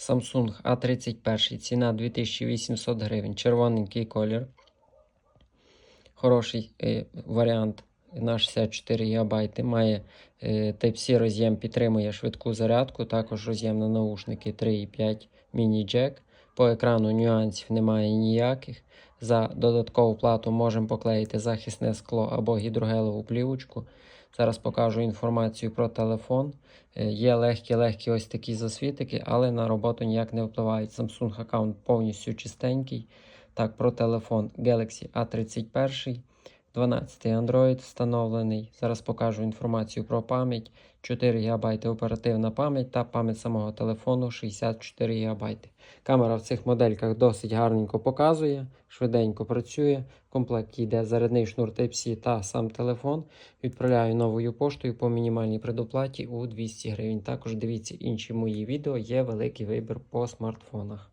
Samsung A31, ціна 2800 гривень, червоненький колір. Хороший е, варіант на 64 ГБ. Має е, Type-C роз'єм, підтримує швидку зарядку, також роз'єм на наушники 3,5 міні-джек. По екрану нюансів немає ніяких. За додаткову плату можемо поклеїти захисне скло або гідрогелеву плівочку. Зараз покажу інформацію про телефон. Е, Є легкі-легкі ось такі засвітики, але на роботу ніяк не впливають. Samsung аккаунт повністю чистенький. Так, про телефон Galaxy A31. 12 Android встановлений. Зараз покажу інформацію про пам'ять. 4 ГБ оперативна пам'ять та пам'ять самого телефону 64 ГБ. Камера в цих модельках досить гарненько показує, швиденько працює. В комплекті йде зарядний шнур Type-C та сам телефон. Відправляю новою поштою по мінімальній предоплаті у 200 гривень. Також дивіться інші мої відео, є великий вибір по смартфонах.